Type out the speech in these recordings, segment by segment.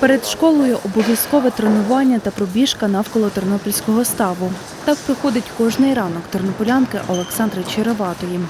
Перед школою обов'язкове тренування та пробіжка навколо тернопільського ставу. Так приходить кожний ранок тернополянки Олександри Череватої.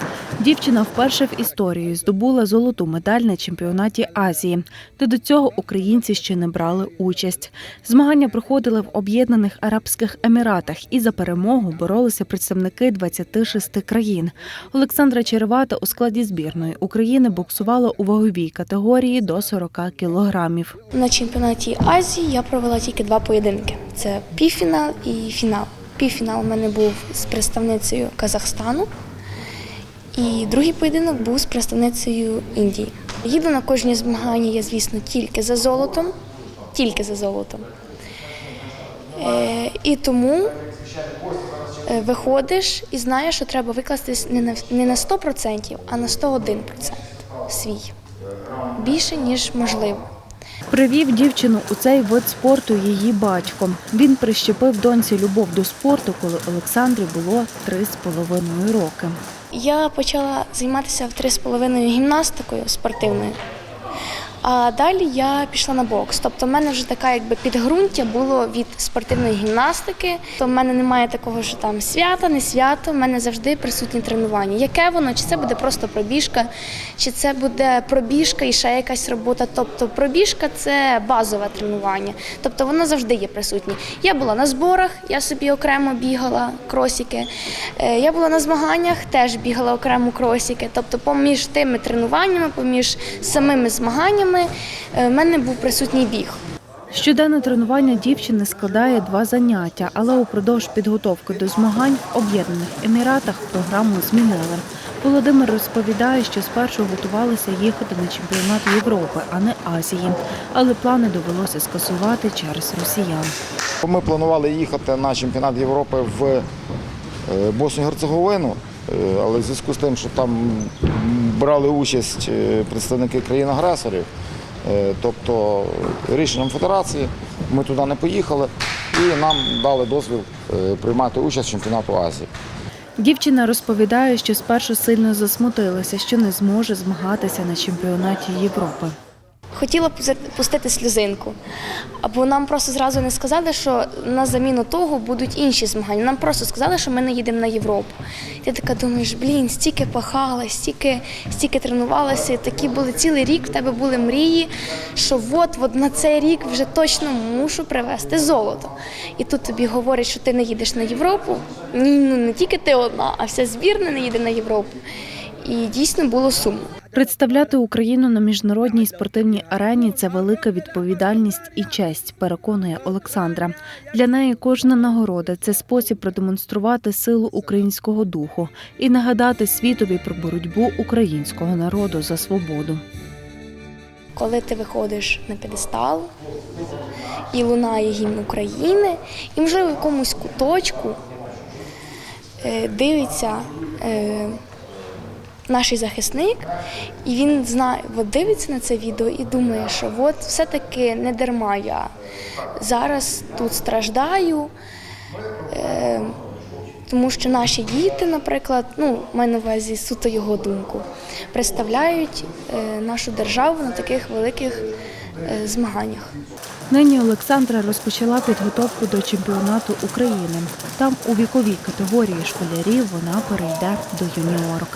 Дівчина вперше в історії здобула золоту медаль на чемпіонаті Азії, де до цього українці ще не брали участь. Змагання проходили в Об'єднаних Арабських Еміратах і за перемогу боролися представники 26 країн. Олександра Черевата у складі збірної України боксувала у ваговій категорії до 40 кілограмів. На чемпіонаті Азії я провела тільки два поєдинки: це півфінал і фінал. Півфінал у мене був з представницею Казахстану, і другий поєдинок був з представницею Індії. Їду на кожні змагання, я, звісно, тільки за золотом, тільки за золотом. Е, і тому е, виходиш і знаєш, що треба викластись не на, не на 100%, а на 101% свій. Більше, ніж можливо. Привів дівчину у цей вид спорту її батько. Він прищепив доньці любов до спорту, коли Олександрі було три з половиною роки. Я почала займатися в три з половиною гімнастикою спортивною. А далі я пішла на бокс. Тобто, в мене вже така якби підґрунтя було від спортивної гімнастики. То в мене немає такого, що там свята, не свято. В мене завжди присутні тренування. Яке воно? Чи це буде просто пробіжка, чи це буде пробіжка і ще якась робота. Тобто пробіжка це базове тренування. Тобто воно завжди є присутнє. Я була на зборах, я собі окремо бігала кросіки. Е, Я була на змаганнях, теж бігала окремо кросіки. Тобто, поміж тими тренуваннями, поміж самими змаганнями, е, в мене був присутній біг. Щоденне тренування дівчини складає два заняття, але упродовж підготовки до змагань в Об'єднаних Еміратах програму змінили. Володимир розповідає, що спершу готувалися їхати на чемпіонат Європи, а не Азії. Але плани довелося скасувати через росіян. Ми планували їхати на чемпіонат Європи в е, Боснію Герцеговину, е, але в зв'язку з тим, що там брали участь представники країн-агресорів, тобто рішенням федерації, ми туди не поїхали і нам дали дозвіл е, приймати участь в чемпіонату Азії. Дівчина розповідає, що спершу сильно засмутилася, що не зможе змагатися на чемпіонаті Європи. Хотіла пустити сльозинку, або нам просто зразу не сказали, що на заміну того будуть інші змагання. Нам просто сказали, що ми не їдемо на Європу. Ти така думаєш, блін, стільки пахала, стільки, стільки тренувалася, такі були цілий рік. В тебе були мрії, що от, от на цей рік вже точно мушу привезти золото. І тут тобі говорять, що ти не їдеш на Європу. Ні, ну не тільки ти одна, а вся збірна не їде на Європу. І дійсно було сумно. Представляти Україну на міжнародній спортивній арені це велика відповідальність і честь, переконує Олександра. Для неї кожна нагорода це спосіб продемонструвати силу українського духу і нагадати світові про боротьбу українського народу за свободу. коли ти виходиш на п'єдестал і лунає гімн України, і, можливо, в якомусь куточку е, дивиться е, наш захисник, і він знає, от дивиться на це відео і думає, що от все-таки не дарма я зараз тут страждаю. Е, тому що наші діти, наприклад, ну маю на увазі суто його думку, представляють е, нашу державу на таких великих е, змаганнях. Нині Олександра розпочала підготовку до чемпіонату України. Там у віковій категорії школярів вона перейде до юніорок.